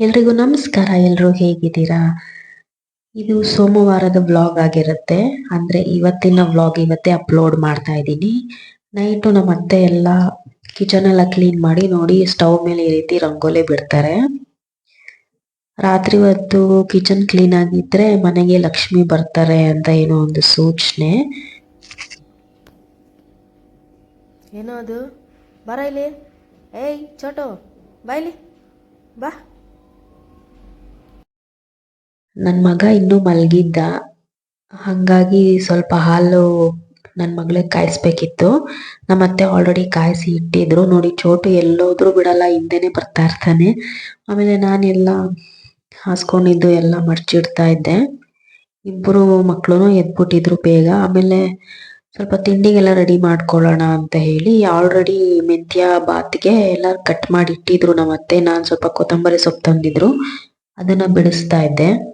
ಎಲ್ರಿಗೂ ನಮಸ್ಕಾರ ಎಲ್ಲರೂ ಹೇಗಿದ್ದೀರಾ? ಇದು ಸೋಮವಾರದ ವ್ಲಾಗ್ ಆಗಿರುತ್ತೆ. ಅಂದ್ರೆ ಇವತ್ತಿನ ವ್ಲಾಗ್ ಇವತ್ತೇ ಅಪ್ಲೋಡ್ ಮಾಡ್ತಾ ಇದ್ದೀನಿ. ನೈಟು ನಮ್ಮ ಅತ್ತೆ ಎಲ್ಲ ಕಿಚನ್ ಎಲ್ಲ ಕ್ಲೀನ್ ಮಾಡಿ ನೋಡಿ ಸ್ಟವ್ ಮೇಲೆ ಈ ರೀತಿ ರಂಗೋಲಿ ಬಿಡ್ತಾರೆ. ರಾತ್ರಿ ಹೊತ್ತು ಕಿಚನ್ ಕ್ಲೀನ್ ಆಗಿದ್ರೆ ಮನೆಗೆ ಲಕ್ಷ್ಮಿ ಬರ್ತಾರೆ ಅಂತ ಏನೋ ಒಂದು ಸೂಚನೆ. ಏನೋ ಅದು? ಬರ ಇಲ್ಲಿ? ಏಯ್ ಚೋಟು ಬಾಯ್ಲಿ ಬಾ. ನನ್ನ ಮಗ ಇನ್ನೂ ಮಲಗಿದ್ದ. ಹಂಗಾಗಿ ಸ್ವಲ್ಪ ಹಾಲು ನನ್ನ ಮಗಳಿಗೆ ಕಾಯಿಸ್ಬೇಕಿತ್ತು. ನಮ್ಮ ಅತ್ತೆ ಆಲ್ರೆಡಿ ಕಾಯಿಸಿ ಇಟ್ಟಿದ್ರು. ನೋಡಿ ಚೋಟು ಎಲ್ಲೋದ್ರೂ ಬಿಡಲ್ಲ, ಹಿಂದೆನೆ ಬರ್ತಾ ಇರ್ತಾನೆ. ಆಮೇಲೆ ನಾನೆಲ್ಲ ಹಾಸ್ಕೊಂಡಿದ್ದು ಎಲ್ಲ ಮಡ್ಚಿಡ್ತಾ ಇದ್ದೆ. ಇಬ್ಬರು ಮಕ್ಕಳು ಎದ್ಬಿಟ್ಟಿದ್ರು ಬೇಗ. ಆಮೇಲೆ ಸ್ವಲ್ಪ ತಿಂಡಿಗೆಲ್ಲ ರೆಡಿ ಮಾಡ್ಕೊಳ್ಳೋಣ ಅಂತ ಹೇಳಿ ಆಲ್ರೆಡಿ ಮೆಂತ್ಯ ಬಾತ್ಗೆ ಎಲ್ಲ ಕಟ್ ಮಾಡಿ ಇಟ್ಟಿದ್ರು ನಮ್ಮ ಅತ್ತೆ. ನಾನು ಸ್ವಲ್ಪ ಕೊತ್ತಂಬರಿ ಸೊಪ್ಪು ತಂದಿದ್ರು. ಅದನ್ನ ಬಿಡಿಸ್ತಾ ಇದ್ದೆ.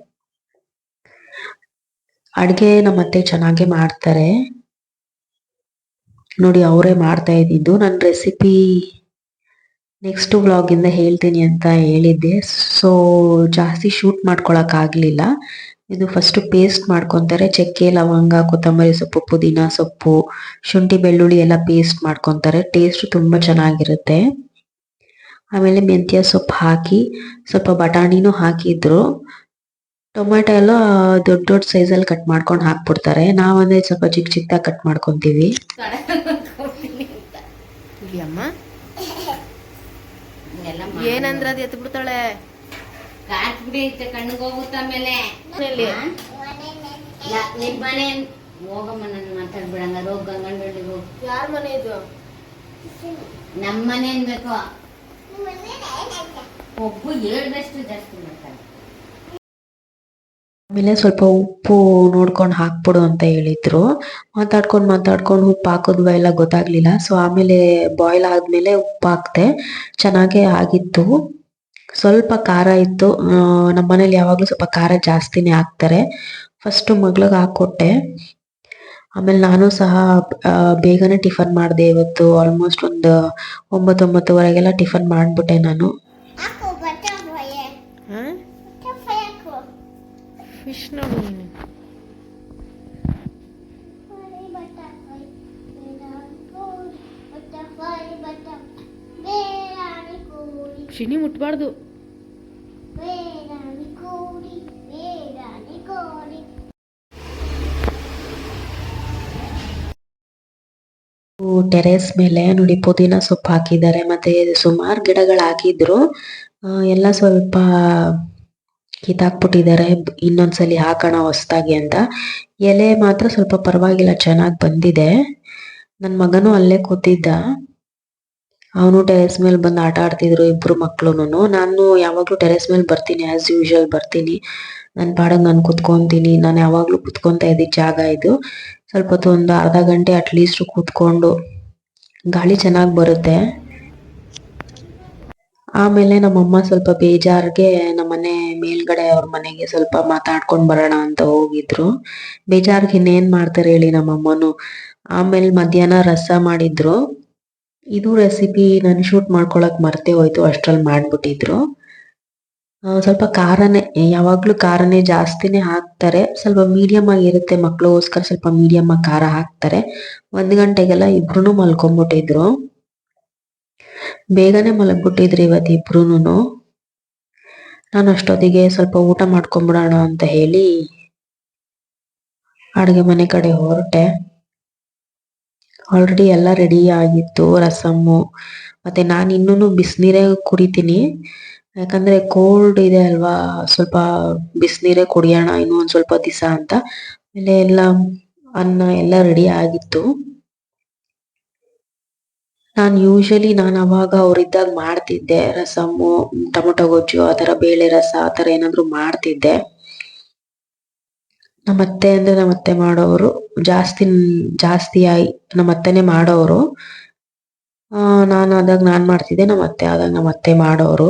ಅಡ್ಗೆ ನಮ್ಮತ್ತೆ ಚೆನ್ನಾಗೆ ಮಾಡ್ತಾರೆ. ನೋಡಿ ಅವರೇ ಮಾಡ್ತಾ ಇದ್ದಿದ್ದು. ನನ್ನ ರೆಸಿಪಿ ನೆಕ್ಸ್ಟ್ ವ್ಲಾಗಿಂದ ಹೇಳ್ತೀನಿ ಅಂತ ಹೇಳಿದ್ದೆ. ಸೊ ಜಾಸ್ತಿ ಶೂಟ್ ಮಾಡ್ಕೊಳಕ್ ಆಗ್ಲಿಲ್ಲ. ಇದು ಫಸ್ಟ್ ಪೇಸ್ಟ್ ಮಾಡ್ಕೊಂತಾರೆ. ಚಕ್ಕೆ, ಲವಂಗ, ಕೊತ್ತಂಬರಿ ಸೊಪ್ಪು, ಪುದೀನ ಸೊಪ್ಪು, ಶುಂಠಿ, ಬೆಳ್ಳುಳ್ಳಿ ಎಲ್ಲ ಪೇಸ್ಟ್ ಮಾಡ್ಕೊಂತಾರೆ. ಟೇಸ್ಟ್ ತುಂಬಾ ಚೆನ್ನಾಗಿರುತ್ತೆ. ಆಮೇಲೆ ಮೆಂತ್ಯ ಸೊಪ್ಪು ಹಾಕಿ, ಸ್ವಲ್ಪ ಬಟಾಣಿನೂ ಹಾಕಿದ್ರು. ಟೊಮೆಟೊ ಎಲ್ಲ ದೊಡ್ಡ ದೊಡ್ಡ ಸೈಜಲ್ಲಿ ಕಟ್ ಮಾಡ್ಕೊಂಡು ಹಾಕ್ಬಿಡ್ತಾರೆ. ನಾವಂದ್ರೆ ಸ್ವಲ್ಪ ಚಿಕ್ಕ ಚಿಕ್ಕದಾಗಿ ಕಟ್ ಮಾಡ್ಕೊಂತೀವಿ. ಏನಂದ್ರ ಅದು ಎತ್ತು ಬಿಡ್ತಾಳೆ ಕಣ್ಣಿಗೆ ಹೋಗುತ್ತೆ ಆಮೇಲೆ. ಎಲ್ಲಿ? ನಿಮ್ಮ ಮನೆ. ಹೋಗಮ್ಮ ನನ್ನ ಮಾತಾಡ್ಬಿಡಂಗ ರೋಗ ಗಂಗಂಡಳ್ಳಿಗೆ ಹೋಗ್. ಯಾರ ಮನೆ ಇದು? ನಮ್ಮ ಮನೆ ಅನ್ಬೇಕು ಒಬ್ಬ ಹೇಳ್ದಷ್ಟು ಜಾಸ್ತಿ ಮಾಡ್ತಾರೆ ಆಮೇಲೆ ಸ್ವಲ್ಪ ಉಪ್ಪು ನೋಡ್ಕೊಂಡು ಹಾಕ್ಬಿಡು ಅಂತ ಹೇಳಿದ್ರು. ಮಾತಾಡ್ಕೊಂಡು ಮಾತಾಡ್ಕೊಂಡು ಉಪ್ಪು ಹಾಕಿದ್ವ ಎಲ್ಲ ಗೊತ್ತಾಗ್ಲಿಲ್ಲ. ಸೊ ಆಮೇಲೆ ಬಾಯ್ಲ್ ಆದ್ಮೇಲೆ ಉಪ್ಪು ಹಾಕ್ದೆ. ಚೆನ್ನಾಗೇ ಆಗಿತ್ತು. ಸ್ವಲ್ಪ ಖಾರ ಇತ್ತು. ನಮ್ಮ ಮನೇಲಿ ಯಾವಾಗಲೂ ಸ್ವಲ್ಪ ಖಾರ ಜಾಸ್ತಿನೇ ಹಾಕ್ತಾರೆ. ಫಸ್ಟ್ ಮಗ್ಳಿಗೆ ಹಾಕ್ಕೊಟ್ಟೆ. ಆಮೇಲೆ ನಾನು ಸಹ ಬೇಗನೆ ಟಿಫನ್ ಮಾಡಿದೆ ಇವತ್ತು. ಆಲ್ಮೋಸ್ಟ್ ಒಂದು ಒಂಬತ್ತು ಒಂಬತ್ತುವರೆಗೆಲ್ಲ ಟಿಫನ್ ಮಾಡ್ಬಿಟ್ಟೆ ನಾನು. ಫಿಶ್ ನೋಡಿ ನೀನು ಶಿನಿ ಮುಟ್ಬಾರ್ದು. ಟೆರೇಸ್ ಮೇಲೆ ನೋಡಿ ಪುದೀನ ಸೊಪ್ಪು ಹಾಕಿದ್ದಾರೆ. ಮತ್ತೆ ಸುಮಾರು ಗಿಡಗಳು ಹಾಕಿದ್ರು ಎಲ್ಲ ಸ್ವಲ್ಪ ಕಿತ್ತಾಕ್ಬಿಟ್ಟಿದ್ದಾರೆ. ಇನ್ನೊಂದ್ಸಲಿ ಹಾಕೋಣ ಹೊಸ್ದಾಗಿ ಅಂತ. ಎಲೆ ಮಾತ್ರ ಸ್ವಲ್ಪ ಪರವಾಗಿಲ್ಲ, ಚೆನ್ನಾಗಿ ಬಂದಿದೆ. ನನ್ನ ಮಗನೂ ಅಲ್ಲೇ ಕೂತಿದ್ದ. ಅವನು ಟೆರೆಸ್ ಮೇಲೆ ಬಂದು ಆಟ ಆಡ್ತಿದ್ರು ಇಬ್ರು ಮಕ್ಳುನು ನಾನು ಯಾವಾಗ್ಲೂ ಟೆರೆಸ್ ಮೇಲೆ ಬರ್ತೀನಿ ಆಸ್ ಯೂಶುವಲ್ ಬರ್ತೀನಿ. ನನ್ನ ಪಾಡಗ್ ನಾನು ಕುತ್ಕೊಂತೀನಿ. ನಾನು ಯಾವಾಗ್ಲೂ ಕುತ್ಕೊಂತ ಇದ್ದೀನಿ ಜಾಗ ಇದು. ಸ್ವಲ್ಪ ಹೊತ್ತು ಒಂದು ಅರ್ಧ ಗಂಟೆ ಅಟ್ಲೀಸ್ಟ್ ಕೂತ್ಕೊಂಡು ಗಾಳಿ ಚೆನ್ನಾಗಿ ಬರುತ್ತೆ. ಆಮೇಲೆ ನಮ್ಮಮ್ಮ ಸ್ವಲ್ಪ ಬೇಜಾರ್ಗೆ ನಮ್ಮನೆ ಮೇಲ್ಗಡೆ ಅವ್ರ ಮನೆಗೆ ಸ್ವಲ್ಪ ಮಾತಾಡ್ಕೊಂಡ್ ಬರೋಣ ಅಂತ ಹೋಗಿದ್ರು. ಬೇಜಾರ್ಗೆ ಇನ್ನೇನ್ ಮಾಡ್ತಾರೆ ಹೇಳಿ ನಮ್ಮಮ್ಮನು. ಆಮೇಲೆ ಮಧ್ಯಾಹ್ನ ರಸ ಮಾಡಿದ್ರು. ಇದು ರೆಸಿಪಿ ನಾನು ಶೂಟ್ ಮಾಡ್ಕೊಳಕ್ ಮರ್ತೇ ಹೋಯ್ತು ಅಷ್ಟ್ರಲ್ಲಿ ಮಾಡ್ಬಿಟ್ಟಿದ್ರು. ಸ್ವಲ್ಪ ಖಾರನೇ, ಯಾವಾಗ್ಲೂ ಖಾರನೇ ಜಾಸ್ತಿನೇ ಹಾಕ್ತಾರೆ. ಸ್ವಲ್ಪ ಮೀಡಿಯಂ ಆಗಿರುತ್ತೆ ಮಕ್ಳಿಗೋಸ್ಕರ ಸ್ವಲ್ಪ ಮೀಡಿಯಂ ಆಗಿ ಖಾರ ಹಾಕ್ತಾರೆ. ಒಂದ್ ಗಂಟೆಗೆಲ್ಲ ಇಬ್ರು ಮಲ್ಕೊಂಡ್ಬಿಟ್ಟಿದ್ರು ಬೇಗನೆ ಮಲಗ್ಬಿಟ್ಟಿದ್ರು ಇವತ್ತು ಇಬ್ರುನು ನಾನು ಅಷ್ಟೊತ್ತಿಗೆ ಸ್ವಲ್ಪ ಊಟ ಮಾಡ್ಕೊಂಡ್ಬಿಡೋಣ ಅಂತ ಹೇಳಿ ಅಡುಗೆ ಮನೆ ಕಡೆ ಹೊರಟೆ. ಆಲ್ರೆಡಿ ಎಲ್ಲ ರೆಡಿ ಆಗಿತ್ತು, ರಸಮ್ಮು, ಮತ್ತೆ ನಾನು ಇನ್ನೂನು ಬಿಸಿನೀರೇ ಕುಡಿತೀನಿ. ಯಾಕಂದ್ರೆ ಕೋಲ್ಡ್ ಇದೆ ಅಲ್ವಾ, ಸ್ವಲ್ಪ ಬಿಸಿನೀರೇ ಕುಡಿಯೋಣ ಇನ್ನೂ ಒಂದ್ ಸ್ವಲ್ಪ ದಿವಸ ಅಂತ. ಆಮೇಲೆ ಎಲ್ಲ ಅನ್ನ ಎಲ್ಲ ರೆಡಿ ಆಗಿತ್ತು. ನಾನು ಯೂಶಲಿ ನಾನು ಅವಾಗ ಅವ್ರಿದ್ದಾಗ ಮಾಡ್ತಿದ್ದೆ. ರಸಮ್ಮು ಟೊಮೊಟೊ ಗೊಜ್ಜು ಆತರ ಬೇಳೆ ರಸ ಆತರ ಏನಾದ್ರು ಮಾಡ್ತಿದ್ದೆ. ಅಂದ್ರೆ ನಮ್ಮತ್ತೆ ಮಾಡೋರು ಜಾಸ್ತಿ ಜಾಸ್ತಿ ಆಯ್ ನಮ್ಮತ್ತೆನೆ ಮಾಡೋರು ಆ, ನಾನು ಆದಾಗ ನಾನ್ ಮಾಡ್ತಿದ್ದೆ ನಮ್ಮತ್ತೆ ಆದಾಗ ನಮ್ಮತ್ತೆ ಮಾಡೋರು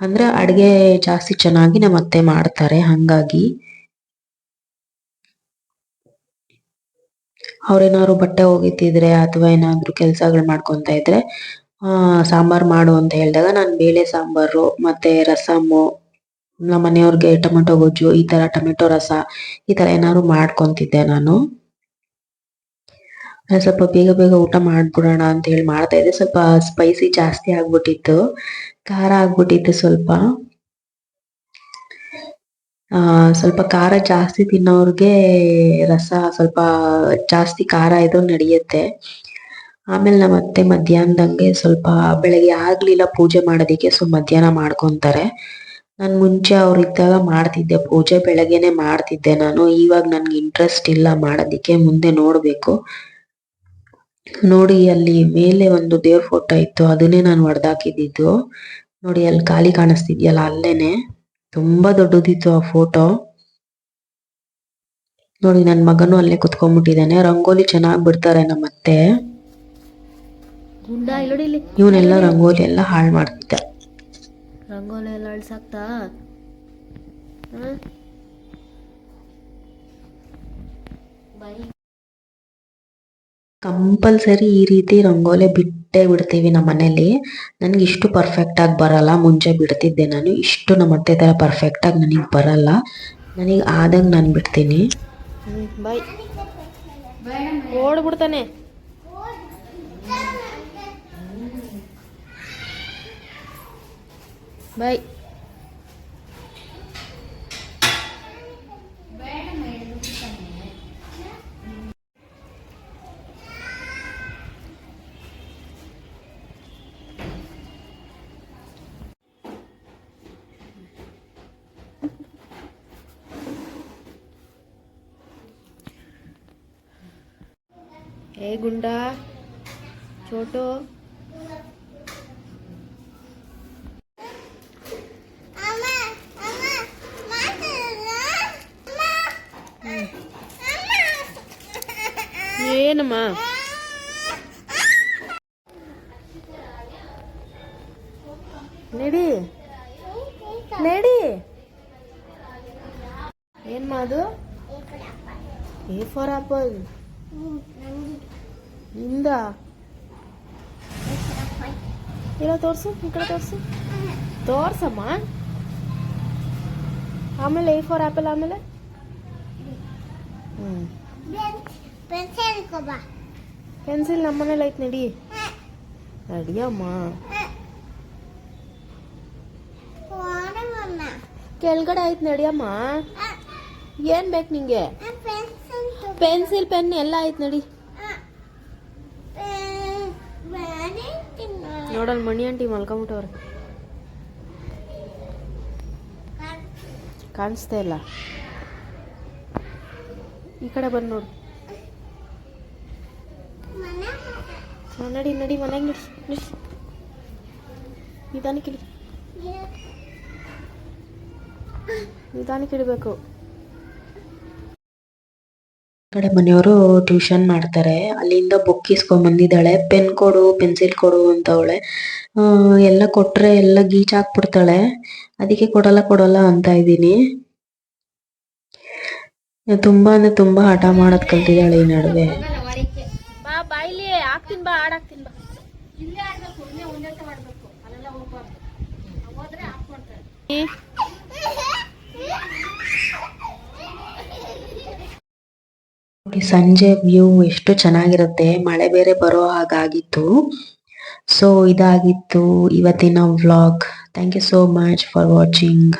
ಅಂದ್ರೆ ಅಡ್ಗೆ ಜಾಸ್ತಿ ಚೆನ್ನಾಗಿ ನಮ್ಮತ್ತೆ ಮಾಡ್ತಾರೆ, ಹಂಗಾಗಿ. ಅವ್ರೇನಾದ್ರು ಬಟ್ಟೆ ಒಗಿತಿದ್ರೆ ಅಥವಾ ಏನಾದ್ರು ಕೆಲಸಗಳು ಮಾಡ್ಕೊಂತ ಇದ್ರೆ ಸಾಂಬಾರು ಮಾಡು ಅಂತ ಹೇಳಿದಾಗ ನಾನು ಬೇಳೆ ಸಾಂಬಾರು, ಮತ್ತೆ ರಸಮ್ಮು ನಮ್ಮ ಮನೆಯವ್ರಿಗೆ ಟೊಮೆಟೊ ಗೊಜ್ಜು, ಈ ತರ ಟೊಮೆಟೊ ರಸ, ಈ ತರ ಏನಾದ್ರು ಮಾಡ್ಕೊಂತಿದ್ದೆ ನಾನ್. ಸ್ವಲ್ಪ ಬೇಗ ಬೇಗ ಊಟ ಮಾಡ್ಬಿಡೋಣ ಅಂತ ಹೇಳಿ ಮಾಡ್ತಾ ಇದ್ದೆ. ಸ್ವಲ್ಪ ಸ್ಪೈಸಿ ಜಾಸ್ತಿ ಆಗ್ಬಿಟ್ಟಿತ್ತು. ಖಾರ ಆಗ್ಬಿಟ್ಟಿತ್ತು ಸ್ವಲ್ಪ. ಆ, ಸ್ವಲ್ಪ ಖಾರ ಜಾಸ್ತಿ ತಿನ್ನೋರ್ಗೆ ರಸ ಸ್ವಲ್ಪ ಜಾಸ್ತಿ ಖಾರ ಇದ್ರು ನಡೆಯುತ್ತೆ. ಆಮೇಲೆ ನಮ್ಮ ಅತ್ತೆ ಮಧ್ಯಾಹ್ನದಂಗೆ ಸ್ವಲ್ಪ ಬೆಳಗ್ಗೆ ಆಗ್ಲಿಲ್ಲ ಪೂಜೆ ಮಾಡೋದಿಕ್ಕೆ, ಸೊ ಮಧ್ಯಾಹ್ನ ಮಾಡ್ಕೊಂತಾರೆ. ನಾನು ಮುಂಚೆ ಅವ್ರು ಇದ್ದಾಗ ಮಾಡ್ತಿದ್ದೆ, ಪೂಜೆ ಬೆಳಗ್ಗೆನೆ ಮಾಡ್ತಿದ್ದೆ ನಾನು. ಇವಾಗ ನನ್ಗೆ ಇಂಟ್ರೆಸ್ಟ್ ಇಲ್ಲ ಮಾಡೋದಿಕ್ಕೆ, ಮುಂದೆ ನೋಡ್ಬೇಕು. ನೋಡಿ, ಅಲ್ಲಿ ಮೇಲೆ ಒಂದು ದೇವ್ರ ಫೋಟೋ ಇತ್ತು, ಅದನ್ನೇ ನಾನು ಹೊಡೆದಾಕಿದ್ದು. ನೋಡಿ, ಅಲ್ಲಿ ಖಾಲಿ ಕಾಣಿಸ್ತಿದ್ಯಲ್ಲ, ಅಲ್ಲೇನೆ. ತುಂಬಾ ದೊಡ್ಡದಿತ್ತು ಆ ಫೋಟೋ ನೋಡಿ ನನ್ನ ಮಗನು ಅಲ್ಲೇ ಕುತ್ಕೊಂಡ್ಬಿಟ್ಟಿದ್ದಾನೆ. ರಂಗೋಲಿ ಚೆನ್ನಾಗಿ ಬಿಡ್ತಾರೆ ನಮ್ಮ ಅತ್ತೆ. ಇವನೆಲ್ಲ ರಂಗೋಲಿ ಎಲ್ಲ ಹಾಳು ಮಾಡ್ತಿದ್ದ. ರಂಗೋಲಿ ಎಲ್ಲ ಅಳ್ಸಾಕ್ತಾ? ಕಂಪಲ್ಸರಿ ಈ ರೀತಿ ರಂಗೋಲೆ ಬಿಟ್ಟೇ ಬಿಡ್ತೀವಿ ನಮ್ಮ ಮನೇಲಿ. ನನಗೆ ಇಷ್ಟು ಪರ್ಫೆಕ್ಟ್ ಆಗಿ ಬರಲ್ಲ, ಮುಂಚೆ ಬಿಡ್ತಿದ್ದೆ ನಾನು. ಇಷ್ಟು ನಮ್ಮ ಅತ್ತೆ ಥರ ಪರ್ಫೆಕ್ಟ್ ಆಗಿ ನನಗೆ ಬರಲ್ಲ. ನನಗೆ ಆದಂಗೆ ನಾನು ಬಿಡ್ತೀನಿ. ಬಾಯ್ ಓಡ್ಬಿಡ್ತಾನೆ. ಬಾಯ್ ಏ ಗುಂಡ ಚೋಟು ಏನಮ್ಮ ನಡಿ ನಡಿ ಏನ್ ಮಾದು ಎ ಫಾರ್ ಆಪಲ್ ಇಂದ ಇಲ್ಲ ತೋರಿಸು, ಈ ಕಡೆ ತೋರ್ಸು. ತೋರ್ಸಮ್ಮ? ಆಮೇಲೆ ಏ ಫಾರ್ ಆ್ಯಪಲ್ ಆಮೇಲೆ? ಪೆನ್ಸಿಲ್ ನಮ್ಮನೇಲಿ ಐತೆ ನಡಿ. ನಡಿಯಮ್ಮ. ಕೆಳಗಡೆ ಆಯ್ತು ನಡಿಯಮ್ಮ. ಏನ್ ಬೇಕು ನಿಂಗೆ? ಪೆನ್ಸಿಲ್, ಪೆನ್ ಎಲ್ಲ ಆಯ್ತು ನಡಿ. ನೋಡಲ್ ಮಣಿ ಆಂಟಿ ಮಲ್ಕೊಂಬಿಟ್ಟವ್ರೆ. ಕಾಣಿಸ್ತಾ ಇಲ್ಲ. ಈ ಕಡೆ ಬಂದು ನೋಡು. ನಡಿ ನಡಿ, ಮನೆಗೆ ನಡಿ ನಡಿ ನಿಧಾನಕ್ಕೆ ನಿಧಾನಕ್ಕೆ ಇಡಬೇಕು ಕಡೆ ಮನೆಯವರು ಟ್ಯೂಷನ್ ಮಾಡ್ತಾರೆ. ಅಲ್ಲಿಂದ ಬುಕ್ ಇಸ್ಕೊಂಡ್ ಬಂದಿದ್ದಾಳೆ. ಪೆನ್ ಕೊಡು ಪೆನ್ಸಿಲ್ ಕೊಡು ಅಂತವಳೆ ಆಹ್ಹ್ ಎಲ್ಲ ಕೊಟ್ರೆ ಎಲ್ಲ ಗೀಚ್ ಹಾಕ್ಬಿಡ್ತಾಳೆ. ಅದಕ್ಕೆ ಕೊಡಲ್ಲ ಕೊಡಲ್ಲ ಅಂತ ಇದ್ದೀನಿ. ತುಂಬಾ ಅಂದ್ರೆ ತುಂಬಾ ಹಠ ಮಾಡೋದ್ ಕಲ್ತಿದ್ದಾಳೆ ಈ ನಡುವೆ. ಬಾ ನೋಡಿ ಸಂಜೆ ವ್ಯೂ ಎಷ್ಟು ಚೆನ್ನಾಗಿರುತ್ತೆ, ಮಳೆ ಬೇರೆ ಬರೋ ಹಾಗಾಗಿತ್ತು. ಸೊ ಇದಾಗಿತ್ತು ಇವತ್ತಿನ vlog thank you so much for watching